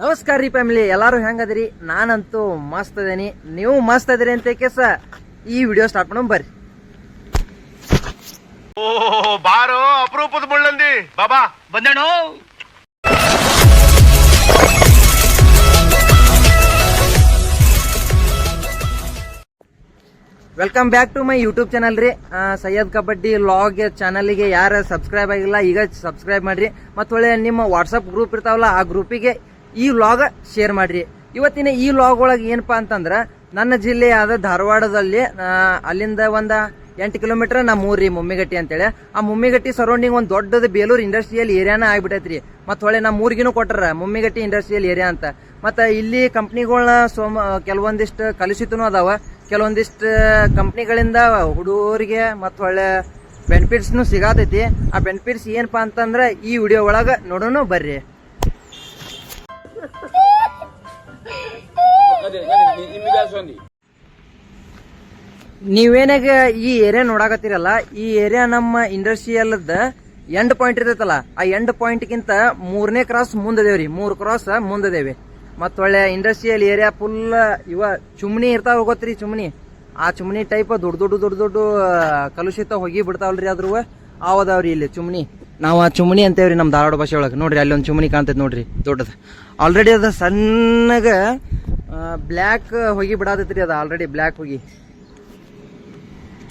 ನಮಸ್ಕಾರ ರೀ ಫ್ಯಾಮಿಲಿ ಎಲ್ಲರೂ ಹೆಂಗದಿರಿ? ನಾನಂತೂ ಮಸ್ತ್ ಅದೇನಿ ನೀವು ಮಸ್ತ್ ಅದಿರಿ ಅಂತ ಕೇಸ ಈ ವಿಡಿಯೋ ಸ್ಟಾರ್ಟ್ ಮಾಡೋಣ ಬರ್ರಿ. ಓ ಬಾರೋ ಅಪರೂಪದ ಮುಳ್ಳಂದಿ. ಬಾಬಾ ಬಂದೇಣ. Welcome back to my YouTube channel ರೀ. ಸಯ್ಯದ್ ಸೈಯದ್ ಕಬಡ್ಡಿ ಲಾಗ್ ಚಾನಲ್ಗೆ ಯಾರು ಸಬ್ಸ್ಕ್ರೈಬ್ ಆಗಿಲ್ಲ ಈಗ ಸಬ್ಸ್ಕ್ರೈಬ್ ಮಾಡ್ರಿ. ಮತ್ತು ಒಳ್ಳೆ ನಿಮ್ಮ ವಾಟ್ಸಪ್ ಗ್ರೂಪ್ ಇರ್ತಾವಲ್ಲ ಆ ಗ್ರೂಪಿಗೆ ಈ ವ್ಲಾಗ ಶೇರ್ ಮಾಡ್ರಿ. ಇವತ್ತಿನ ಈ ವ್ಲಾಗ್ ಒಳಗೆ ಏನಪ್ಪಾ ಅಂತಂದ್ರೆ, ನನ್ನ ಜಿಲ್ಲೆಯಾದ ಧಾರವಾಡದಲ್ಲಿ ಅಲ್ಲಿಂದ ಒಂದು ಎಂಟು ಕಿಲೋಮೀಟರ್ ನಮ್ಮ ಊರಿ ಮುಮ್ಮಿಗಟ್ಟಿ ಅಂತೇಳಿ. ಆ ಮುಮ್ಮಿಗಟ್ಟಿ ಸರೌಂಡಿಂಗ್ ಒಂದು ದೊಡ್ಡದು ಬೇಲೂರು ಇಂಡಸ್ಟ್ರಿಯಲ್ ಏರಿಯಾನ ರೀ ಮತ್ತು ಹೊಳೆ ನಮ್ಮ ಊರಿಗಿನೂ ಕೊಟ್ಟರ ಮುಮ್ಮಿಗಟ್ಟಿ ಇಂಡಸ್ಟ್ರಿಯಲ್ ಏರಿಯಾ ಅಂತ. ಮತ್ತು ಇಲ್ಲಿ ಕಂಪ್ನಿಗಳನ್ನ ಸೋಮ, ಕೆಲವೊಂದಿಷ್ಟು ಕಲುಷಿತನೂ ಅದಾವ. ಕೆಲವೊಂದಿಷ್ಟು ಕಂಪ್ನಿಗಳಿಂದ ಹುಡುಗರಿಗೆ ಮತ್ತು ಒಳ್ಳೆ ಬೆನಿಫಿಟ್ಸ್ನು ಸಿಗಾತೈತಿ. ಆ ಬೆನಿಫಿಟ್ಸ್ ಏನಪ್ಪಾ ಅಂತಂದ್ರೆ ಈ ವಿಡಿಯೋ ಒಳಗೆ ನೋಡೋಣ ಬರ್ರಿ. ನೀವೇನಾಗ ಈ ಏರಿಯಾ ನೋಡಾಕತ್ತೀರಲ್ಲ, ಈ ಏರಿಯಾ ನಮ್ಮ ಇಂಡಸ್ಟ್ರಿಯಲ್ದ ಎಂಡ್ ಪಾಯಿಂಟ್ ಇರ್ತೈತಲ್ಲ, ಆ ಎಂಡ್ ಪಾಯಿಂಟ್ಗಿಂತ ಮೂರನೇ ಕ್ರಾಸ್ ಮುಂದದೇವ್ರಿ, ಮೂರು ಕ್ರಾಸ್ ಮುಂದದೇವಿ. ಮತ್ತು ಒಳ್ಳೆ ಇಂಡಸ್ಟ್ರಿಯಲ್ ಏರಿಯಾ ಫುಲ್ ಇವ ಚುಮ್ನಿ ಇರ್ತಾವ ಗೊತ್ತ್ರಿ ಚುಮ್ನಿ. ಆ ಚುಮ್ನಿ ಟೈಪ್ ದೊಡ್ಡ ದೊಡ್ಡ ದೊಡ್ಡ ದೊಡ್ಡ ಕಲುಷಿತ ಹೋಗಿ ಬಿಡ್ತಾವಲ್ರಿ ಅದ್ರ ಅವದಾವ್ರಿ ಇಲ್ಲಿ ಚುಮ್ನಿ. ನಾವು ಆ ಚುಮ್ನಿ ಅಂತೇವ್ರಿ ನಮ್ಮ ಧಾರವಾಡ ಭಾಷೆ ಒಳಗೆ. ನೋಡ್ರಿ ಅಲ್ಲಿ ಒಂದು ಚುಮ್ನಿ ಕಾಣ್ತೈತಿ ನೋಡ್ರಿ, ದೊಡ್ಡದು. ಆಲ್ರೆಡಿ ಅದು ಸಣ್ಣಗ ಬ್ಲ್ಯಾಕ್ ಹೋಗಿ ಬಿಡಾತೈತ್ರಿ ಅದು ಆಲ್ರೆಡಿ ಬ್ಲ್ಯಾಕ್ ಹೋಗಿ.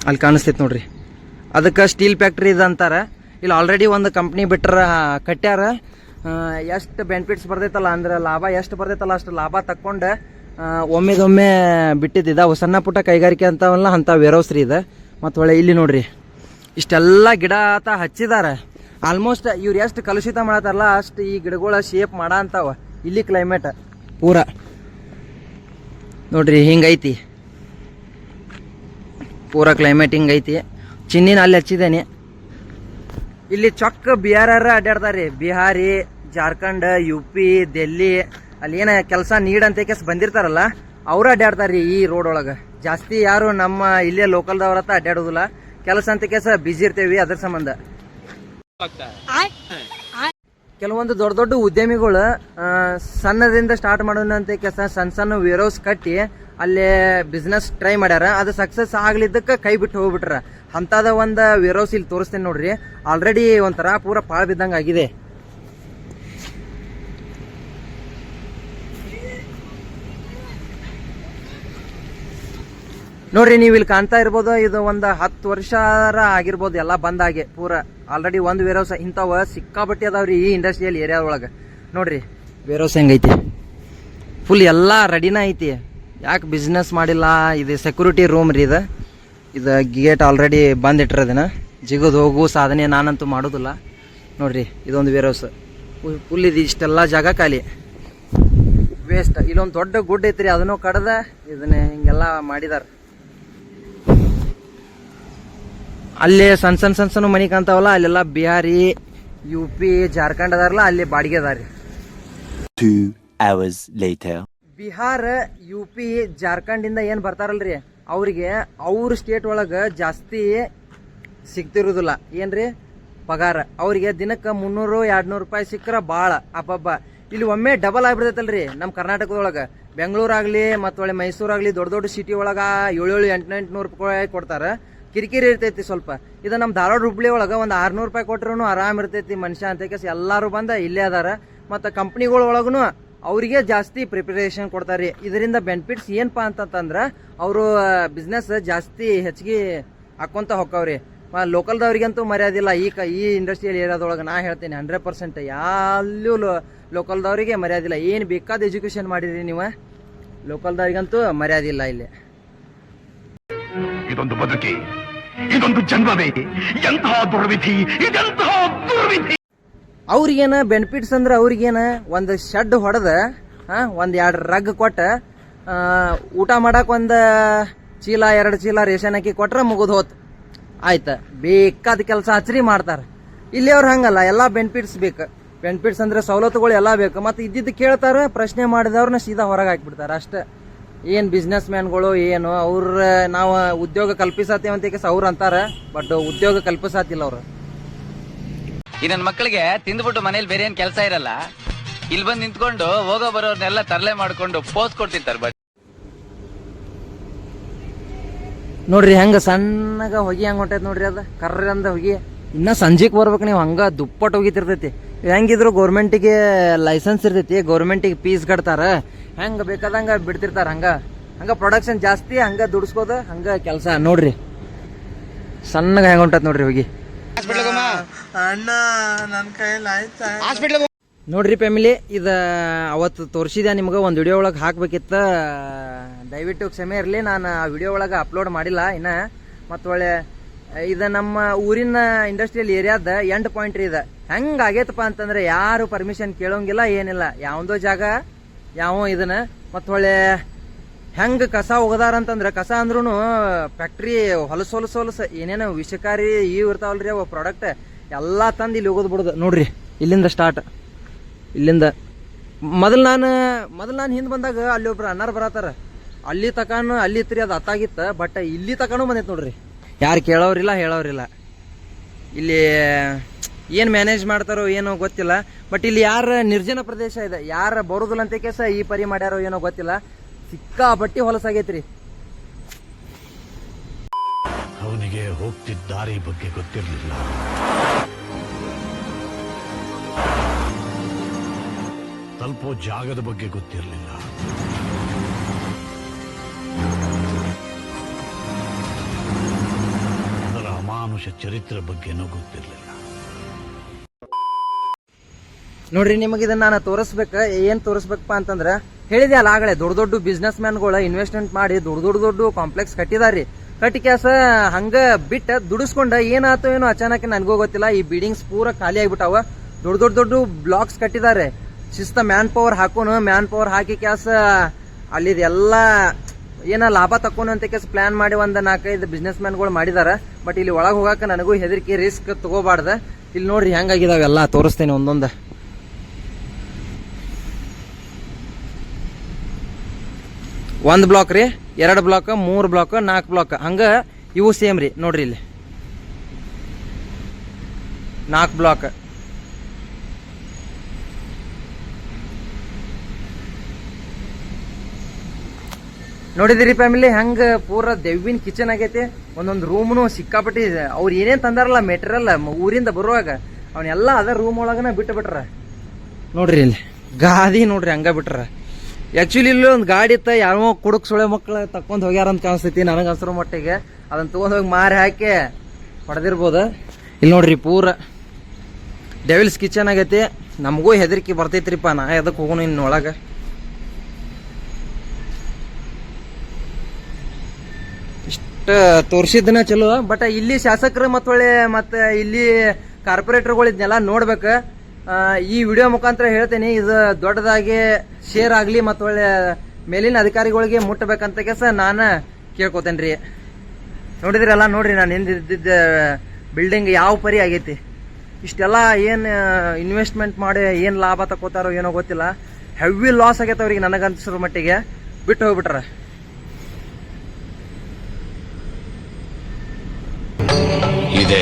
ಅಲ್ಲಿ ಕಾಣಿಸ್ತೈತೆ ನೋಡ್ರಿ. ಅದಕ್ಕೆ ಸ್ಟೀಲ್ ಫ್ಯಾಕ್ಟ್ರಿ ಇದು ಅಂತಾರೆ. ಇಲ್ಲಿ ಆಲ್ರೆಡಿ ಒಂದು ಕಂಪ್ನಿ ಬಿಟ್ರ ಕಟ್ಟ್ಯಾರ ಎಷ್ಟು ಬೆನಿಫಿಟ್ಸ್ ಬರ್ತೈತಲ್ಲ ಅಂದ್ರೆ ಲಾಭ ಎಷ್ಟು ಬರ್ತೈತಲ್ಲ ಅಷ್ಟು ಲಾಭ ತಕ್ಕೊಂಡು ಒಮ್ಮೆದೊಮ್ಮೆ ಬಿಟ್ಟಿದ್ದಿದ್ದಾವು ಸಣ್ಣ ಪುಟ್ಟ ಕೈಗಾರಿಕೆ ಅಂತವಲ್ಲ ಅಂಥ ವೇರೌಸ್ ರೀ ಇದು. ಮತ್ತು ಒಳ್ಳೆ ಇಲ್ಲಿ ನೋಡ್ರಿ. ಇಷ್ಟೆಲ್ಲ ಗಿಡ ಆತ ಹಚ್ಚಿದ್ದಾರೆ ಆಲ್ಮೋಸ್ಟ್ ಇವ್ರು ಎಷ್ಟು ಕಲುಷಿತ ಮಾಡತ್ತಾರಲ್ಲ ಅಷ್ಟು ಈ ಗಿಡಗಳ ಶೇಪ್ ಮಾಡ ಅಂತಾವ ಇಲ್ಲಿ ಕ್ಲೈಮೇಟ್ ಪೂರ. ನೋಡ್ರಿ ಹಿಂಗೈತಿ. ಪೂರ ಕ್ಲೈಮೇಟ್ ಹಿಂಗೈತಿ. ಐತಿ ಚಿನ್ನಿನ ಅಲ್ಲಿ ಹಚ್ಚಿದ್ದೇನೆ. ಇಲ್ಲಿ ಚೊಕ್ಕ ಬಿಹಾರ ಅಡ್ಡಾಡ್ತಾರೆ ಬಿಹಾರಿ ಜಾರ್ಖಂಡ್ ಯು ಪಿ ಡೆಲ್ಲಿ ಅಲ್ಲಿ ಏನ ಕೆಲಸ ನೀಡ್ ಅಂತ ಕೇಸ್ ಬಂದಿರ್ತಾರಲ್ಲ ಅವ್ರು ಅಡ್ಡಾಡ್ತಾರ್ರಿ ಈ ರೋಡ್ ಒಳಗೆ. ಜಾಸ್ತಿ ಯಾರು ನಮ್ಮ ಇಲ್ಲೇ ಲೋಕಲ್ದವ್ರ ಹತ್ರ ಅಡ್ಡಾಡೋದಿಲ್ಲ ಕೆಲಸ ಅಂತ ಕೇಸ ಬಿಜಿ ಇರ್ತೇವಿ ಅದ್ರ ಸಂಬಂಧ. ಕೆಲವೊಂದು ದೊಡ್ಡ ದೊಡ್ಡ ಉದ್ಯಮಿಗಳು ಸಣ್ಣದಿಂದ ಸ್ಟಾರ್ಟ್ ಮಾಡೋಣ ಅಂತ ಕೆಲಸ ಸಣ್ಣ ಸಣ್ಣ ವೇರೋಸ್ ಕಟ್ಟಿ ಅಲ್ಲೇ ಬಿಸ್ನೆಸ್ ಟ್ರೈ ಮಾಡ್ಯಾರ. ಅದು ಸಕ್ಸಸ್ ಆಗ್ಲಿದ್ದಕ್ಕೆ ಕೈ ಬಿಟ್ಟು ಹೋಗ್ಬಿಟ್ರ. ಅಂತದ ಒಂದು ವೇರೋಸ್ ಇಲ್ಲಿ ತೋರಿಸ್ತೇನೆ ನೋಡ್ರಿ. ಆಲ್ರೆಡಿ ಒಂಥರ ಪೂರ ಪಾಳು ಬಿದ್ದಂಗೆ ಆಗಿದೆ ನೋಡ್ರಿ, ನೀವು ಇಲ್ಲಿ ಕಾಣ್ತಾ ಇರ್ಬೋದು, ಇದು ಒಂದು ಹತ್ತು ವರ್ಷ ಆಗಿರ್ಬೋದು, ಎಲ್ಲ ಬಂದಾಗೆ ಪೂರ. ಆಲ್ರೆಡಿ ಒಂದು ವೇರೋಸ್ ಇಂಥವ ಸಿಕ್ಕಾಬಟ್ಟಿ ಅದಾವ್ರಿ ಈ ಇಂಡಸ್ಟ್ರಿಯಲ್ ಏರಿಯಾ ಒಳಗೆ. ನೋಡ್ರಿ ವೇರೋಸ್ ಹೆಂಗೈತಿ? ಫುಲ್ ಎಲ್ಲ ರೆಡಿನ ಐತಿ. ಯಾಕೆ ಬಿಸ್ನೆಸ್ ಮಾಡಿಲ್ಲ? ಇದು ಸೆಕ್ಯೂರಿಟಿ ರೂಮ್ ರೀ ಇದು. ಇದು ಗೇಟ್ ಆಲ್ರೆಡಿ ಬಂದಿಟ್ಟಿರೋದಿನ ಜಿಗದು ಹೋಗು, ಸಾಧನೆ ನಾನಂತೂ ಮಾಡೋದಿಲ್ಲ. ನೋಡ್ರಿ, ಇದೊಂದು ವೇರೋಸ್ ಫುಲ್ ಇದು ಇಷ್ಟೆಲ್ಲ ಜಾಗ ಖಾಲಿ. ವೇಸ್ಟ್ ಇಲ್ಲೊಂದು ದೊಡ್ಡ ಗುಡ್ ಐತ್ರಿ, ಅದನ್ನು ಕಡ್ದ ಇದನ್ನ ಹಿಂಗೆಲ್ಲ ಮಾಡಿದಾರ. ಅಲ್ಲಿ ಸಣ್ಣ ಸಣ್ಣ ಸಣ್ಣ ಸಣ್ಣ ಮನಿ ಕಾಣ್ತಾವಲ್ಲ ಅಲ್ಲೆಲ್ಲ ಬಿಹಾರಿ ಯು ಪಿ ಜಾರ್ಖಂಡ್ ಅದಾರಲ್ಲ ಅಲ್ಲಿ ಬಾಡಿಗೆ ಅದಾರಿ. ಬಿಹಾರ ಯು ಪಿ ಜಾರ್ಖಂಡಿಂದ ಏನು ಬರ್ತಾರಲ್ರಿ? ಅವ್ರಿಗೆ ಅವ್ರ ಸ್ಟೇಟ್ ಒಳಗೆ ಜಾಸ್ತಿ ಸಿಗ್ತಿರೋದಿಲ್ಲ. ಏನ್ರಿ? ಪಗಾರ. ಅವ್ರಿಗೆ ದಿನಕ್ಕೆ ಮುನ್ನೂರು ಎರಡ್ನೂರು ರೂಪಾಯಿ ಸಿಕ್ಕ್ರ ಭಾಳ ಅಬ್ಬಬ್ಬ. ಇಲ್ಲಿ ಒಮ್ಮೆ ಡಬಲ್ ಆಗ್ಬಿಡ್ತೈತಲ್ರಿ ನಮ್ಮ ಕರ್ನಾಟಕದೊಳಗೆ. ಬೆಂಗಳೂರಾಗ್ಲಿ ಮತ್ತು ಒಳ್ಳೆ ಮೈಸೂರಾಗ್ಲಿ ದೊಡ್ಡ ದೊಡ್ಡ ಸಿಟಿ ಒಳಗೆ ಏಳು ಎಂಟು ಎಂಟುನೂರು ರೂಪಾಯಿ ಕೊಡ್ತಾರೆ. ಕಿರಿಕಿರಿ ಇರ್ತೈತಿ ಸ್ವಲ್ಪ. ಇದು ನಮ್ಮ ಧಾರವಾಡ ಹುಬ್ಳಿ ಒಳಗೆ ಒಂದು ಆರ್ನೂರು ರೂಪಾಯಿ ಕೊಟ್ಟರೂನು ಆರಾಮ ಇರ್ತೈತಿ ಮನುಷ್ಯ ಅಂತ ಕೇಸ್ ಎಲ್ಲರೂ ಬಂದ ಇಲ್ಲೇ ಅದಾರ. ಮತ್ತು ಕಂಪ್ನಿಗಳ ಒಳಗೂ ಅವರಿಗೆ ಜಾಸ್ತಿ ಪ್ರಿಪರೇಷನ್ ಕೊಡ್ತಾರೆ. ಇದರಿಂದ ಬೆನಿಫಿಟ್ಸ್ ಏನಪ್ಪ ಅಂತಂತಂದ್ರೆ ಅವರು ಬಿಸ್ನೆಸ್ ಜಾಸ್ತಿ ಹೆಚ್ಚಿಗೆ ಹಾಕೊಂತ ಹೊಕ್ಕವ್ರಿ. ಲೋಕಲ್ದವ್ರಿಗಂತೂ ಮರ್ಯಾದಿಲ್ಲ ಈ ಕ, ಈ ಇಂಡಸ್ಟ್ರಿಯಲ್ ಏರಿಯಾದೊಳಗೆ ನಾ ಹೇಳ್ತೀನಿ ಹಂಡ್ರೆಡ್ ಪರ್ಸೆಂಟ್ ಎಲ್ಲೂ ಲೋಕಲ್ದವರಿಗೆ ಮರ್ಯಾದಿಲ್ಲ ಏನು ಬೇಕಾದ ಎಜುಕೇಷನ್ ಮಾಡಿರಿ ನೀವು? ಲೋಕಲ್ದವ್ರಿಗಂತೂ ಮರ್ಯಾದಿಲ್ಲ ಇಲ್ಲಿ. ಇದೊಂದು ಬದುಕಿ. ಇದೊಂದು ಜನ್ಮವೇ. ಎಂತಹ ದುರ್ವಿಧಿ, ಇದೆಂತಹ ದುರ್ವಿಧಿ. ಅವ್ರಿಗೇನ ಬೆನಿಫಿಟ್ಸ್ ಅಂದ್ರೆ ಅವ್ರಿಗೇನ ಒಂದು ಶೆಡ್ ಹೊಡೆದ ಒಂದು ಎರಡು ರಗ್ ಕೊಟ್ಟ ಊಟ ಮಾಡಕ್ಕೆ ಒಂದು ಚೀಲ, ಎರಡು ಚೀಲ ರೇಷನ್ ಹಾಕಿ ಕೊಟ್ರೆ ಮುಗಿದು ಹೋತ್. ಆಯ್ತು. ಬೇಕಾದ ಕೆಲಸ ಹಚ್ರಿ ಮಾಡ್ತಾರೆ. ಇಲ್ಲಿ ಅವ್ರು ಹಂಗಲ್ಲ, ಎಲ್ಲ ಬೆನಿಫಿಟ್ಸ್ ಬೇಕು. ಬೆನಿಫಿಟ್ಸ್ ಅಂದ್ರೆ ಸವಲತ್ತುಗಳು ಎಲ್ಲ ಬೇಕು. ಮತ್ತು ಇದ್ದಿದ್ದು ಕೇಳ್ತಾರೆ, ಪ್ರಶ್ನೆ ಮಾಡಿದವ್ರನ್ನ ಸೀದಾ ಹೊರಗೆ ಹಾಕ್ಬಿಡ್ತಾರೆ ಅಷ್ಟೇ. ಏನು ಬಿಸ್ನೆಸ್ ಮ್ಯಾನ್ಗಳು ಏನು ಅವ್ರ ನಾವು ಉದ್ಯೋಗ ಕಲ್ಪಿಸತ್ತೇವೆ ಅಂತ ಅವ್ರು ಅಂತಾರೆ ಬಟ್ ಉದ್ಯೋಗ ಕಲ್ಪಿಸತ್ತಿಲ್ಲ ಅವರು. ಈ ನನ್ನ ಮಕ್ಕಳಿಗೆ ತಿಂದ್ಬಿಟ್ಟು ಮನೇಲಿ ಬೇರೆ ಏನು ಕೆಲಸ ಇರಲ್ಲ ಇಲ್ಲಿ ಬಂದು ನಿಂತ್ಕೊಂಡು ಹೋಗೋ ಬರೋರ್ನೆಲ್ಲ ತರಲೆ ಮಾಡ್ಕೊಂಡು ಪೋಸ್ ಕೊಡ್ತಿರ್ತಾರೆ ಬಟ್ ನೋಡ್ರಿ ಹೆಂಗ ಸಣ್ಣಗ ಹೊಗಿ ಹೆಂಗ್ ಹೊಂಟೈತಿ ನೋಡ್ರಿ ಅದ? ಕರ್ರಂದ ಹೊಗಿ. ಇನ್ನ ಸಂಜೆಗ್ ಬರ್ಬೇಕು ನೀವು ಹಂಗ ದುಪ್ಪಟ್ಟು ಹೋಗಿತಿರ್ತೈತಿ. ಹೆಂಗಿದ್ರು ಗೌರ್ಮೆಂಟಿಗೆ ಲೈಸೆನ್ಸ್ ಇರ್ತೈತಿ ಗೌರ್ಮೆಂಟಿಗೆ ಪೀಸ್ ಕಟ್ತಾರೆ ಹೆಂಗೆ ಬೇಕಾದಂಗ ಬಿಡ್ತಿರ್ತಾರ ಹಂಗೆ. ಹಂಗೆ ಪ್ರೊಡಕ್ಷನ್ ಜಾಸ್ತಿ ಹಂಗೆ ದುಡಿಸ್ಕೋದ ಹಂಗೆ ಕೆಲಸ. ನೋಡ್ರಿ ಸಣ್ಣಗೆ ಹೆಂಗ ಹೊಂಟೈತಿ ನೋಡ್ರಿ ಹೋಗಿ. ನೋಡ್ರಿ ಫ್ಯಾಮಿಲಿ ಇದ ಅವತ್ತು ತೋರಿಸಿದೆ ನಿಮ್ಗೆ ಒಂದು ವಿಡಿಯೋ ಒಳಗೆ ಹಾಕ್ಬೇಕಿತ್ತ. ದಯವಿಟ್ಟು ಕ್ಷಮೆ ಇರಲಿ ನಾನು ಆ ವಿಡಿಯೋ ಒಳಗೆ ಅಪ್ಲೋಡ್ ಮಾಡಿಲ್ಲ ಇನ್ನ ಮತ್ತು ಒಳ್ಳೆ ಇದು ನಮ್ಮ ಊರಿನ ಇಂಡಸ್ಟ್ರಿಯಲ್ ಏರಿಯಾದ ಎಂಡ್ ಪಾಯಿಂಟ್ ರೀ ಇದು. ಹೆಂಗ್ ಆಗೈತಪ್ಪ ಅಂತಂದ್ರೆ ಯಾರು ಪರ್ಮಿಷನ್ ಕೇಳೋಂಗಿಲ್ಲ, ಏನಿಲ್ಲ. ಯಾವ್ದೋ ಜಾಗ, ಯಾವ ಇದನ್ನ. ಮತ್ತ ಹೊಳೆ ಹೆಂಗ ಕಸ ಒಗದಾರ ಅಂತಂದ್ರೆ ಕಸ ಅಂದ್ರೂ ಫ್ಯಾಕ್ಟ್ರಿ ಹೊಲಸು ಹೊಲಸು ಹೊಲಸು. ಏನೇನು ವಿಷಕಾರಿ ಇವು ಇರ್ತಾವಲ್ರಿ ಅವ ಪ್ರಾಡಕ್ಟ್ ಎಲ್ಲ ತಂದು ಇಲ್ಲಿ ಹೋಗೋದು ಬಿಡೋದು. ನೋಡ್ರಿ, ಇಲ್ಲಿಂದ ಸ್ಟಾರ್ಟ್ ಇಲ್ಲಿಂದ. ಮೊದಲು ನಾನು ಮೊದಲು ನಾನು ಹಿಂದೆ ಬಂದಾಗ ಅಲ್ಲಿ ಒಬ್ರು ಅನ್ನಾರ್ ಬರತ್ತಾರ. ಅಲ್ಲಿ ತಕಾನು, ಅಲ್ಲಿ ಇತ್ರಿ ಅದು ಅತ್ತಾಗಿತ್ತು. ಬಟ್ ಇಲ್ಲಿ ತಕಾನು ಬಂದೈತೆ ನೋಡ್ರಿ. ಯಾರು ಕೇಳೋರಿಲ್ಲ ಹೇಳೋರಿಲ್ಲ ಇಲ್ಲಿ ಏನು ಮ್ಯಾನೇಜ್ ಮಾಡ್ತಾರೋ ಏನೋ ಗೊತ್ತಿಲ್ಲ. ಬಟ್ ಇಲ್ಲಿ ಯಾರ ನಿರ್ಜನ ಪ್ರದೇಶ ಇದೆ, ಯಾರ ಬರೋದಿಲ್ಲ ಅಂತ ಕೇಸ ಈ ಪರಿ ಮಾಡ್ಯಾರೋ ಏನೋ ಗೊತ್ತಿಲ್ಲ. ಸಿಕ್ಕಾಪಟ್ಟಿ ಹೊಲಸಾಗೈತ್ರಿ ಅವನಿಗೆ ಹೋಗ್ತಿದ್ದ ದಾರಿ ಬಗ್ಗೆ ಗೊತ್ತಿರಲಿಲ್ಲ. ತಲುಪೋ ಜಾಗದ ಬಗ್ಗೆ ಗೊತ್ತಿರಲಿಲ್ಲ. ಅದರ ಅಮಾನುಷ ಚರಿತ್ರೆ ಬಗ್ಗೆನೂ ಗೊತ್ತಿರಲಿಲ್ಲ. ನೋಡ್ರಿ, ನಿಮಗೆ ಇದನ್ನ ನಾನು ತೋರಿಸ್ಬೇಕ, ಏನ್ ತೋರಿಸ್ಬೇಕಪ್ಪ ಅಂತಂದ್ರ ಹೇಳಿದೆ ಅಲ್ಲ ಆಗಲೇ, ದೊಡ್ಡ ದೊಡ್ಡ ಬಿಸ್ನೆಸ್ ಮ್ಯಾನ್ಗಳು ಇನ್ವೆಸ್ಟ್ಮೆಂಟ್ ಮಾಡಿ ದೊಡ್ಡ ದೊಡ್ಡ ದೊಡ್ಡ ಕಾಂಪ್ಲೆಕ್ಸ್ ಕಟ್ಟಿದಾರಿ ಕಟ್ಟಿ ಕ್ಯಾಸ ಹಂಗ ಬಿಟ್ಟ ದುಡಿಸ್ಕೊಂಡ ಏನಾಯ್ತು ಏನೋ ಅಚಾನಕ್ ನನಗೂ ಗೊತ್ತಿಲ್ಲ, ಈ ಬಿಲ್ಡಿಂಗ್ಸ್ ಪೂರ ಖಾಲಿ ಆಗ್ಬಿಟ್ಟಾವ. ದೊಡ್ಡ ದೊಡ್ಡ ದೊಡ್ಡ ಬ್ಲಾಕ್ಸ್ ಕಟ್ಟಿದ್ದಾರೆ ಶಿಸ್ತ ಮ್ಯಾನ್ ಪವರ್ ಹಾಕೋನು ಮ್ಯಾನ್ ಪವರ್ ಹಾಕಿ ಕ್ಯಾಸ ಅಲ್ಲಿದೆಲ್ಲ ಏನ ಲಾಭ ತಕ್ಕೋನು ಅಂತ ಕೇಸ್ ಪ್ಲಾನ್ ಮಾಡಿ ಒಂದ್ ನಾಲ್ಕೈದು ಬಿಸ್ನೆಸ್ ಮ್ಯಾನ್ಗಳು ಮಾಡಿದಾರ. ಬಟ್ ಇಲ್ಲಿ ಒಳಗೆ ಹೋಗಾಕ ನನಗೂ ಹೆದರಿಕೆ ರಿಸ್ಕ್ ತಗೋಬಾರ್ದ. ಇಲ್ಲಿ ನೋಡ್ರಿ ಹೆಂಗಾಗಿದಾವೆಲ್ಲ ತೋರಿಸ್ತೇನೆ ಒಂದೊಂದು. ಒಂದ್ ಬ್ಲಾಕ್ ರೀ, ಎರಡು ಬ್ಲಾಕ್ ಮೂರು ಬ್ಲಾಕ್ ನಾಲ್ಕು ಬ್ಲಾಕ್ ಹಂಗ ಇವು ಸೇಮ್ ರೀ, ನೋಡ್ರಿ ಇಲ್ಲಿ. ನಾಲ್ಕು ಬ್ಲಾಕ್ ನೋಡಿದಿರಿ ಫ್ಯಾಮಿಲಿ ಹೆಂಗೆ ಪೂರ ದೆವ್ವಿನ ಕಿಚನ್ ಆಗೈತಿ. ಒಂದೊಂದು ರೂಮ್ನು ಸಿಕ್ಕಾಪಟ್ಟಿ ಅವ್ರು ಏನೇನು ತಂದಾರಲ್ಲ ಮೆಟೀರಿಯಲ್ ಊರಿಂದ ಬರುವಾಗ ಅವನ್ನೆಲ್ಲ ಅದ ರೂಮ್ ಒಳಗನ ಬಿಟ್ಟು ಬಿಟ್ರ ನೋಡ್ರಿ ಇಲ್ಲಿ, ಗಾದಿ ನೋಡ್ರಿ ಹಂಗ ಬಿಟ್ರ. ಆಕ್ಚುಲಿ ಇಲ್ಲಿ ಒಂದು ಗಾಡಿ ಇತ್ತ, ಯಾರೋ ಕುಡುಕ್ ಸುಳೆ ಮಕ್ಳು ತಕೊಂಡ್ ಹೋಗ್ಯಾರ ಅಂತ ಕಾಣಿಸ್ತೈತಿ ನನಗೆ ಅನ್ಸರೋ ಮಟ್ಟಿಗೆ. ಅದನ್ನ ತಗೊಂಡ್ ಹೋಗಿ ಮಾರಿ ಹಾಕಿ ಹೊಡೆದಿರ್ಬೋದು. ಇಲ್ಲಿ ನೋಡ್ರಿ ಪೂರ ಡೆವಿಲ್ಸ್ ಕಿಚನ್ ಆಗೈತಿ. ನಮಗೂ ಹೆದರಿಕೆ ಬರ್ತೈತ್ರಿಪ್ಪ. ನಾ ಎದಕ್ಕೆ ಹೋಗೋಣ ಇನ್ನು ಒಳಗೆ. ಇಷ್ಟ ತೋರಿಸಿದ್ದನ ಚಲೋ ಬಟ್ ಇಲ್ಲಿ ಶಾಸಕರು ಮತ್ತೊಳ್ಳೆ ಮತ್ತು ಇಲ್ಲಿ ಕಾರ್ಪೊರೇಟರ್ಗಳು ಇದನ್ನೆಲ್ಲ ನೋಡ್ಬೇಕು. ಈ ವಿಡಿಯೋ ಮುಖಾಂತರ ಹೇಳ್ತೇನೆ, ಇದು ದೊಡ್ಡದಾಗಿ ಶೇರ್ ಆಗಲಿ ಮತ್ತು ಒಳ್ಳೆ ಮೇಲಿನ ಅಧಿಕಾರಿಗಳಿಗೆ ಮುಟ್ಟಬೇಕಂತ ಕೆಲಸ ನಾನು ಕೇಳ್ಕೊತೇನೆ ರೀ ನೋಡಿದ್ರಲ್ಲ, ನೋಡ್ರಿ ನಾನು ಹಿಂದಿದ್ದ ಬಿಲ್ಡಿಂಗ್ ಯಾವ ಪರಿ ಆಗೈತಿ. ಇಷ್ಟೆಲ್ಲ ಏನು ಇನ್ವೆಸ್ಟ್ಮೆಂಟ್ ಮಾಡಿ ಏನು ಲಾಭ ತಗೋತಾರೋ ಏನೋ ಗೊತ್ತಿಲ್ಲ. ಹೆವಿ ಲಾಸ್ ಆಗೈತೆ ಅವ್ರಿಗೆ ನನಗನ್ಸಿರೋ ಮಟ್ಟಿಗೆ. ಬಿಟ್ಟು ಹೋಗ್ಬಿಟ್ರೆ. ಇದೆ.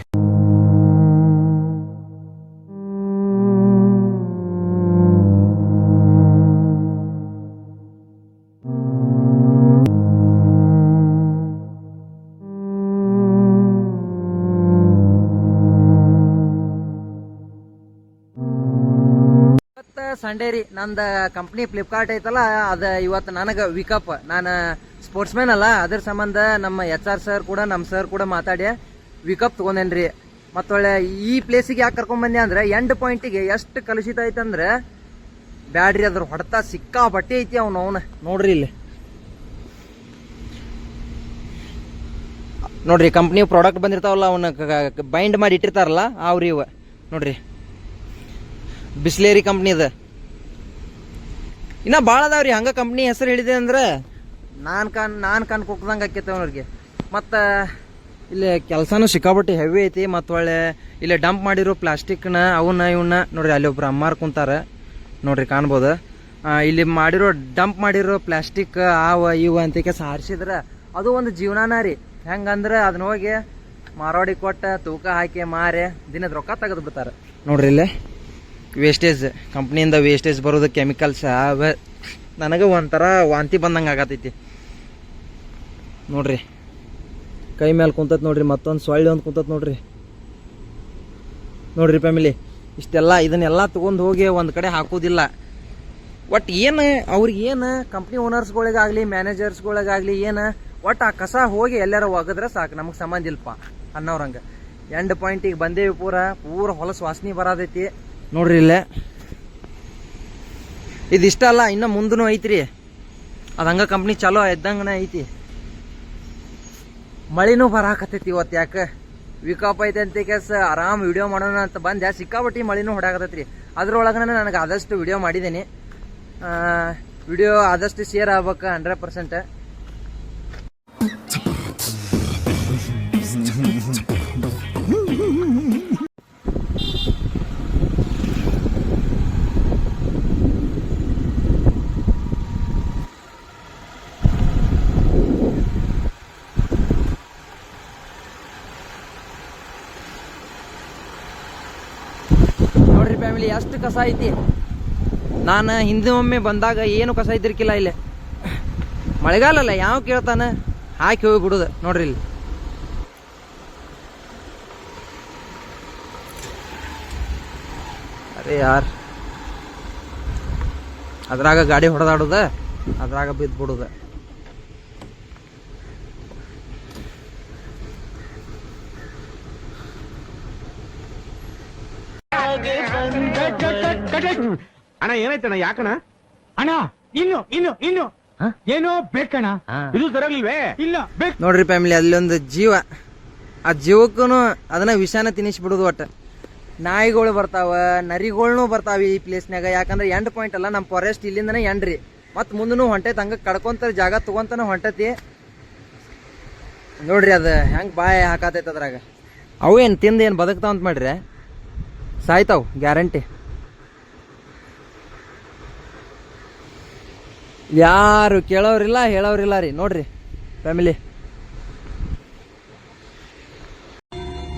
ಸಂಡೇ ರೀ ನಂದು ಕಂಪ್ನಿ ಫ್ಲಿಪ್ಕಾರ್ಟ್ ಐತಲ್ಲ, ಅದ ಇವತ್ತು ನನಗೆ ವಿಕಪ್ ನಾನು ಸ್ಪೋರ್ಟ್ಸ್ ಮ್ಯಾನ್ ಅಲ್ಲ, ಅದ್ರ ಸಂಬಂಧ ನಮ್ಮ ಎಚ್ ಆರ್ ಸರ್ ಕೂಡ ನಮ್ಮ ಸರ್ ಕೂಡ ಮಾತಾಡಿ ವಿಕಪ್ ತಗೊಂಡೇನ್ರಿ. ಮತ್ತೊಳ್ಳೆ ಈ ಪ್ಲೇಸಿಗೆ ಯಾಕೆ ಕರ್ಕೊಂಡ್ ಬಂದೆ ಅಂದ್ರೆ ಎಂಡ್ ಪಾಯಿಂಟಿಗೆ ಎಷ್ಟು ಕಲುಷಿತ ಐತಂದ್ರೆ, ಬ್ಯಾಡ್ರಿ ಅದ್ರ ಹೊಡೆತ ಸಿಕ್ಕಾಪಟ್ಟಿ ಐತಿ ಅವನು ಅವನ. ನೋಡ್ರಿ ಇಲ್ಲಿ. ನೋಡ್ರಿ ಕಂಪ್ನಿ ಪ್ರಾಡಕ್ಟ್ ಬಂದಿರ್ತಾವಲ್ಲ ಅವನ್ನ ಬೈಂಡ್ ಮಾಡಿ ಇಟ್ಟಿರ್ತಾರಲ್ಲ, ಅವ್ರಿ ಇವ. ನೋಡ್ರಿ. ಬಿಸ್ಲೇರಿ ಕಂಪ್ನಿದ ಇನ್ನ ಭಾಳ ಅದಾವ್ರಿ ಹಂಗ ಕಂಪ್ನಿ ಹೆಸರು ಹೇಳಿದೆ ಅಂದ್ರೆ ನಾನು ಕಣ್ ನಾನು ಕಣ್ ಕುಕ್ದಂಗೆ ಆಕೈತೆ ಅವ್ರಿಗೆ. ಮತ್ತು ಇಲ್ಲಿ ಕೆಲಸನೂ ಸಿಕ್ಕಾಬಟ್ಟಿ ಹೆವಿ ಐತಿ, ಮತ್ತು ಒಳ್ಳೆ ಇಲ್ಲಿ ಡಂಪ್ ಮಾಡಿರೋ ಪ್ಲಾಸ್ಟಿಕ್ನ ಅವನ್ನ ಇವನ್ನ ನೋಡ್ರಿ, ಅಲ್ಲಿ ಒಬ್ರು ಅಮ್ಮಾರ್ ಕುಂತಾರ. ನೋಡ್ರಿ, ಕಾಣ್ಬೋದು? ಇಲ್ಲಿ ಮಾಡಿರೋ ಡಂಪ್ ಮಾಡಿರೋ ಪ್ಲಾಸ್ಟಿಕ್, ಆವ, ಇವ ಅಂತ ಸಾರಿಸಿದ್ರೆ ಅದು ಒಂದು ಜೀವನಾನ ರೀ. ಹೆಂಗಂದ್ರೆ ಅದನ್ನ ಹೋಗಿ ಮಾರೋಡಿ ಕೊಟ್ಟ, ತೂಕ ಹಾಕಿ ಮಾರಿ, ದಿನದ ರೊಕ್ಕ ತೆಗೆದು ಬಿಡ್ತಾರೆ. ನೋಡ್ರಿ ಇಲ್ಲೇ. ವೇಸ್ಟೇಜ್ ಕಂಪ್ನಿಯಿಂದ ವೇಸ್ಟೇಜ್ ಬರೋದು ಕೆಮಿಕಲ್ಸ್ ಅವ ನನಗೆ ಒಂಥರ ವಾಂತಿ ಬಂದಂಗೆ ಆಗತೈತಿ. ನೋಡ್ರಿ, ಕೈ ಮೇಲೆ ಕುಂತತ್ ನೋಡ್ರಿ, ಮತ್ತೊಂದು ಸೊಳ್ಳೆ ಒಂದು ಕುಂತತ್ ನೋಡ್ರಿ. ನೋಡ್ರಿ ಫ್ಯಾಮಿಲಿ ಇಷ್ಟೆಲ್ಲ ಇದನ್ನೆಲ್ಲ ತೊಗೊಂಡು ಹೋಗಿ ಒಂದು ಕಡೆ ಹಾಕೋದಿಲ್ಲ. ಒಟ್ಟು ಏನು ಅವ್ರಿಗೆ ಏನು ಕಂಪ್ನಿ ಓನರ್ಸ್ಗಳಿಗಾಗಲಿ ಮ್ಯಾನೇಜರ್ಸ್ಗಳಿಗಾಗಲಿ ಏನು ಒಟ್ಟು ಆ ಕಸ ಹೋಗಿ ಎಲ್ಲಾರ ಒಗದ್ರೆ ಸಾಕು, ನಮಗೆ ಸಂಬಂಧ ಇಲ್ಲಪ್ಪ ಅನ್ನೋರಂಗೆ ಎಂಡ್ ಪಾಯಿಂಟಿಗೆ ಬಂದೇವಿ ಪೂರ ಪೂರ ಹೊಲಸು ವಾಸನೆ ಬರತೈತಿ. ನೋಡ್ರಿ ಇಲ್ಲೇ. ಇದಿಷ್ಟ ಅಲ್ಲ, ಇನ್ನು ಮುಂದೂ ಐತ್ರಿ. ಅದು ಹಂಗೆ ಕಂಪ್ನಿ ಚಲೋ ಇದ್ದಂಗೆ ಐತಿ. ಮಳಿನೂ ಬರಾಕತ್ತೈತಿ ಇವತ್ತು ಯಾಕೆ? ವಿಕಾಪ್ ಐತೆ ಅಂತ ಕೇಸ್, ಆರಾಮ್ ವಿಡಿಯೋ ಮಾಡೋಣ ಅಂತ ಬಂದೆ. ಸಿಕ್ಕಾಪಟ್ಟಿ ಮಳಿನೂ ಹೊಡಾಕತ್ತೈತಿ ಅದ್ರೊಳಗನ ನನಗೆ ಆದಷ್ಟು ವಿಡಿಯೋ ಮಾಡಿದ್ದೀನಿ. ವಿಡಿಯೋ ಆದಷ್ಟು ಶೇರ್ ಆಗ್ಬೇಕು ಹಂಡ್ರೆಡ್ ಪರ್ಸೆಂಟ್ ಫ್ಯಾಮಿಲಿ ಎಷ್ಟು ಕಸ ಐತಿ. ನಾನು ಹಿಂದೆ ಒಮ್ಮೆ ಬಂದಾಗ ಏನು ಕಸ ಇದ್ದಿರ್ಕಿಲ್ಲ ಇಲ್ಲಿ. ಮಳೆಗಾಲ ಅಲ್ಲ, ಯಾವ ಕೇಳ್ತಾನ? ಹಾಕಿ ಹೋಗಿ ಬಿಡೋದು, ನೋಡ್ರಿ ಇಲ್ಲಿ. ಅರೆ ಯಾರ್? ಅದ್ರಾಗ ಗಾಡಿ ಹೊಡೆದಾಡುದ, ಅದ್ರಾಗ ಬಿದ್ದು ಅಣ್ಣ ಏನಾಯ್ತಣ್ಣ ಯಾಕಣ ಅಣ್ಣ ಇನ್ನು ಇನ್ನು ಇನ್ನು? ಏನೋ ಬೇಕಣ್ಣ. ಇದು ಇಲ್ಲ ಬೇಕು. ನೋಡ್ರಿ ಫ್ಯಾಮಿಲಿ ಒಂದು ಜೀವ. ಆ ಜೀವಕ್ಕೂ ಅದನ್ನ ವಿಷಾನ ತಿನ್ನಿಸ್ಬಿಡುದು ಒಟ್ಟ. ನಾಯಿಗಳು ಬರ್ತಾವ ನರಿಗಳ್ನು ಬರ್ತಾವ ಈ ಪ್ಲೇಸ್ನಾಗ ಯಾಕಂದ್ರೆ ಎಂಡ್ ಪಾಯಿಂಟ್ ಅಲ್ಲ ನಮ್ಮ ಫಾರೆಸ್ಟ್ ಇಲ್ಲಿಂದನೇ ಎಂಡ್ರಿ. ಮತ್ತು ಮುಂದೂ ಹೊಂಟೈತೆ ತಂಗ ಕಡ್ಕೊಂತ ಜಾಗ ತಗೊಂತನ ಹೊಂಟತಿ. ನೋಡ್ರಿ ಅದು ಹೆಂಗೆ ಬಾಯ ಹಾಕಾತೈತ ಅದ್ರಾಗ. ಅವು ಏನು ತಿಂದು ಏನು ಬದುಕ್ತಾವಂತ ಮಾಡ್ರಿ? ಸಾಯ್ತಾವ್ ಗ್ಯಾರಂಟಿ. ಯಾರು ಕೇಳೋರಿಲ್ಲ ಹೇಳೋರಿಲ್ಲ ರೀ ನೋಡ್ರಿ ಫ್ಯಾಮಿಲಿ.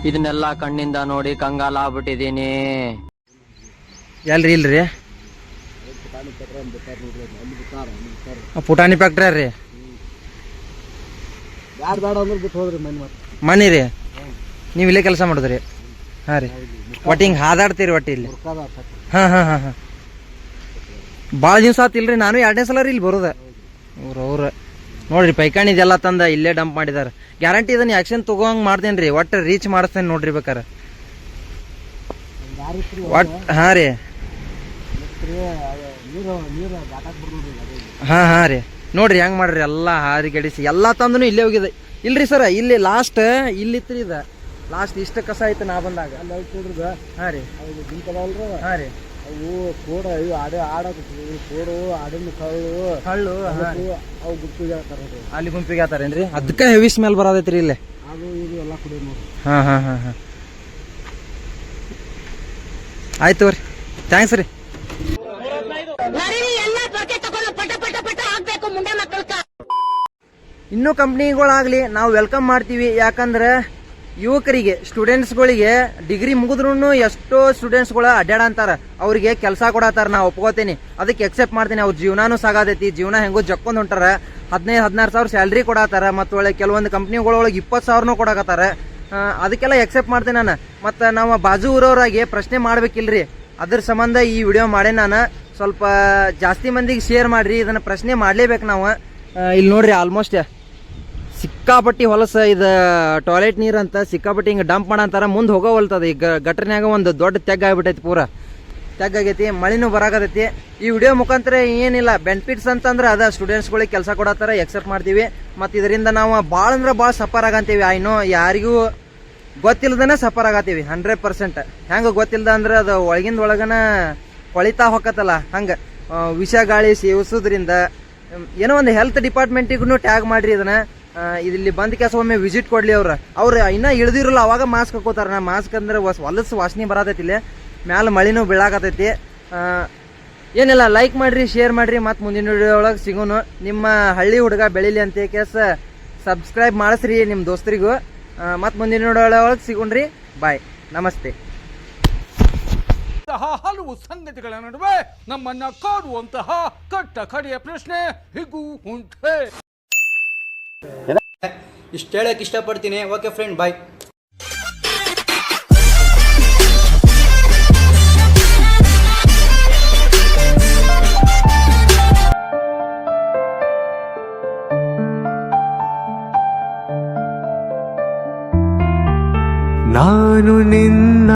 ಇದನ್ನೆಲ್ಲ ಕಣ್ಣಿಂದ ನೋಡಿ ಕಂಗಾಲ ಆಗ್ಬಿಟ್ಟಿದೀನಿ ಎಲ್ರಿ ಇಲ್ರಿ? ಆ ಪುಟಾಣಿ ಫ್ಯಾಕ್ಟ್ರಿ ರೀ. ಮನಿ ರೀ. ನೀವು ಇಲ್ಲೇ ಕೆಲಸ ಮಾಡಿದ್ರಿ? ಹಾಂ ರೀ. ಒಟ್ಟು ಹಿಂಗೆ ಹಾದಾಡ್ತೀರಿ ಒಟ್ಟು ಇಲ್ಲಿ. ಹಾಂ ಹಾಂ ಹಾಂ ಹಾಂ. ಭಾಳ ದಿವ್ಸ ಆತಿಲ್ರಿ ನಾನು ಎರಡನೇ ಸಲ ರೀ ಇಲ್ಲಿ ಬರೋದ. ಅವ್ರು ಅವ್ರ. ನೋಡ್ರಿ ಪೈಕಾಣಿ ಇದೆಲ್ಲ ತಂದ ಇಲ್ಲೇ ಡಂಪ್ ಮಾಡಿದಾರೆ. ಗ್ಯಾರಂಟಿ ಇದನ್ನ ಆಕ್ಷನ್ ತಗೋಂಗ್ ಮಾಡ್ತೇನೆ ರೀ ಒಟ್ಟು ರೀಚ್ ಮಾಡಿಸ್ತೇನೆ ನೋಡ್ರಿ ಬೇಕಾರೆ. ಒಟ್ ಹಾಂ ರೀ. ಹಾಂ ಹಾಂ ರೀ. ನೋಡ್ರಿ ಹೆಂಗ್ ಮಾಡ್ರಿ ಎಲ್ಲ ಹಾರಿ ಗಡಿಸಿ. ಎಲ್ಲ ತಂದನು ಇಲ್ಲೇ ಹೋಗಿದೆ. ಇಲ್ರಿ ಸರ ಇಲ್ಲಿ ಲಾಸ್ಟ್ ಇಲ್ಲಿತ್ರಿ ಇದ. ಲಾಸ್ಟ್ ಇಷ್ಟ ಕಸ ಐತೆ ನಾ ಬಂದಾಗ. ಹಾಂ ರೀ. ಹಾಂ ರೀ. ಅವು ಕೋಡ ಇವು ಆಡ ಆಡಕ್ ಕೋಡು ಆಡಿನ ಕಳ್ಳು ಕಳ್ಳು ಹಾಂ ರೀ. ಅವು ಗುಂಪಿಗೆ ಹೇಳ್ತಾರೆ ಅಲ್ಲಿ ಗುಂಪಿಗೆ ಆತಾರೇನ್ರಿ ಅದಕ್ಕೆ ಹೆವಿ ಸ್ಮೆಲ್ ಬರೋದೈತ್ರಿ ಇಲ್ಲೇ. ಅದು ಇದು ಎಲ್ಲ ಕುಡಿಯೋ ನೋಡಿ ಹಾಂ ಹಾಂ ಹಾಂ ಹಾಂ. ಆಯ್ತು ರೀ. ಥ್ಯಾಂಕ್ಸ್ ರೀ ಇನ್ನೂ ಕಂಪ್ನಿಗಳಾಗಲಿ ನಾವು ವೆಲ್ಕಮ್ ಮಾಡ್ತೀವಿ. ಯಾಕಂದ್ರೆ ಯುವಕರಿಗೆ ಸ್ಟೂಡೆಂಟ್ಸ್ಗಳಿಗೆ ಡಿಗ್ರಿ ಮುಗಿದ್ರು ಎಷ್ಟೋ ಸ್ಟೂಡೆಂಟ್ಸ್ಗಳು ಅಡ್ಡಾಡ ಅಂತಾರ. ಅವ್ರಿಗೆ ಕೆಲಸ ಕೊಡತ್ತಾರ, ನಾ ಒಪ್ಕೋತೀನಿ. ಅದಕ್ಕೆ ಎಕ್ಸೆಪ್ಟ್ ಮಾಡ್ತೀನಿ, ಅವ್ರ ಜೀವನಾನು ಸಾಗಾದೈತಿ ಜೀವನ ಹೆಂಗೋ ಜಕ್ಕೊಂಡ್ ಹೊಂಟಾರ. ಹದಿನೈದು, ಹದಿನಾರು ಸಾವಿರ ಸ್ಯಾಲ್ರಿ ಕೊಡತ್ತಾರ, ಮತ್ತು ಒಳ್ಳೆ ಕೆಲವೊಂದು ಕಂಪ್ನಿಗಳೊಳಗೆ ಇಪ್ಪತ್ತು ಸಾವಿರನೂ ಕೊಡಕತ್ತಾರ. ಅದಕ್ಕೆಲ್ಲ ಎಕ್ಸೆಪ್ಟ್ ಮಾಡ್ತೀನಿ ನಾನು. ಮತ್ತು ನಾವು ಬಾಜು ಊರವ್ರಾಗೆ ಪ್ರಶ್ನೆ ಮಾಡ್ಬೇಕಿಲ್ರಿ. ಅದ್ರ ಸಂಬಂಧ ಈ ವಿಡಿಯೋ ಮಾಡೇ ನಾನು. ಸ್ವಲ್ಪ ಜಾಸ್ತಿ ಮಂದಿಗೆ ಶೇರ್ ಮಾಡ್ರಿ, ಇದನ್ನ ಪ್ರಶ್ನೆ ಮಾಡ್ಲೇಬೇಕು ನಾವು. ಇಲ್ಲಿ ನೋಡ್ರಿ ಆಲ್ಮೋಸ್ಟ್ ಸಿಕ್ಕಾಪಟ್ಟಿ ಹೊಲಸ ಇದು ಟಾಯ್ಲೆಟ್ ನೀರು ಅಂತ ಸಿಕ್ಕಾಪಟ್ಟಿ ಹಿಂಗೆ ಡಂಪ್ ಮಾಡಂತಾರ ಮುಂದೆ ಹೋಗೋವಲ್ತದ ಈಗ ಗಟ್ರನ್ಯಾಗ ಒಂದು ದೊಡ್ಡ ತೆಗ್ ಆಗ್ಬಿಟ್ಟೈತಿ ಪೂರ. ತೆಗ್ ಆಗೈತಿ, ಮಳಿನೂ ಬರಾಕತೈತಿ ಈ ವಿಡಿಯೋ ಮುಖಾಂತರ ಏನಿಲ್ಲ ಬೆನಿಫಿಟ್ಸ್ ಅಂತಂದ್ರೆ ಅದ ಸ್ಟೂಡೆಂಟ್ಸ್ಗಳಿಗೆ ಕೆಲಸ ಕೊಡತ್ತಾರ ಎಕ್ಸೆಪ್ಟ್ ಮಾಡ್ತೀವಿ. ಮತ್ತು ಇದರಿಂದ ನಾವು ಭಾಳ ಅಂದ್ರೆ ಭಾಳ ಸಫರ್ ಆಗಂತೀವಿ. ಐನೋ ಯಾರಿಗೂ ಗೊತ್ತಿಲ್ದನ ಸಫರ್ ಆಗತ್ತೀವಿ ಹಂಡ್ರೆಡ್ ಪರ್ಸೆಂಟ್ ಹೆಂಗೆ ಗೊತ್ತಿಲ್ದ ಅಂದ್ರೆ ಅದು ಒಳಗಿಂದ ಒಳಗನ ಕೊಳಿತಾ ಹೋಗತ್ತಲ್ಲ ಹಂಗೆ. ವಿಷ ಗಾಳಿ ಸೇವಿಸೋದ್ರಿಂದ, ಏನೋ ಒಂದು ಹೆಲ್ತ್ ಡಿಪಾರ್ಟ್ಮೆಂಟಿಗೂ ಟ್ಯಾಗ್ ಮಾಡ್ರಿ ಇದನ್ನ. ಇಲ್ಲಿ ಬಂದ ಕೆಲಸ ಒಮ್ಮೆ ವಿಸಿಟ್ ಕೊಡ್ಲಿ ಅವ್ರ. ಅವ್ರು ಇನ್ನ ಇಳಿದಿರಲ್ಲ, ಅವಾಗ ಮಾಸ್ಕ್ ಹಾಕೋತಾರ. ನಾ ಮಾಸ್ಕ್ ಅಂದ್ರೆ ಹೊಸ ಹೊಲಸು ವಾಸನೆ ಬರತೈತಿ ಇಲ್ಲಿ. ಮ್ಯಾಲ ಮಳಿನೂ ಬೀಳಾಕತೈತಿ ಏನಿಲ್ಲ ಲೈಕ್ ಮಾಡ್ರಿ ಶೇರ್ ಮಾಡ್ರಿ. ಮತ್ತು ಮುಂದಿನ ವಿಡಿಯೋ ಒಳಗೆ ಸಿಗೋನು. ನಿಮ್ಮ ಹಳ್ಳಿ ಹುಡುಗ ಬೆಳಿಲಿ ಅಂತ ಕೇಸ ಸಬ್ಸ್ಕ್ರೈಬ್ ಮಾಡಿಸ್ರಿ ನಿಮ್ಮ ದೋಸ್ತರಿಗೂ. ಮತ್ತು ಮುಂದಿನ ಒಳಗೆ ಸಿಗೋಣ್ರಿ. ಬಾಯ್ ನಮಸ್ತೆ. ಹಲವು ಸಂಗತಿಗಳ ನಡುವೆ ನಮ್ಮನ್ನ ಕಾಡುವಂತಹ ಕಟ್ಟ ಕಡೆಯ ಪ್ರಶ್ನೆ ಹೀಗೂ ಉಂಟೆ. ಇಷ್ಟು ಹೇಳಕ್ ಇಷ್ಟಪಡ್ತೀನಿ. ಓಕೆ ಫ್ರೆಂಡ್ ಬಾಯ್ ನಾನು ನಿನ್ನ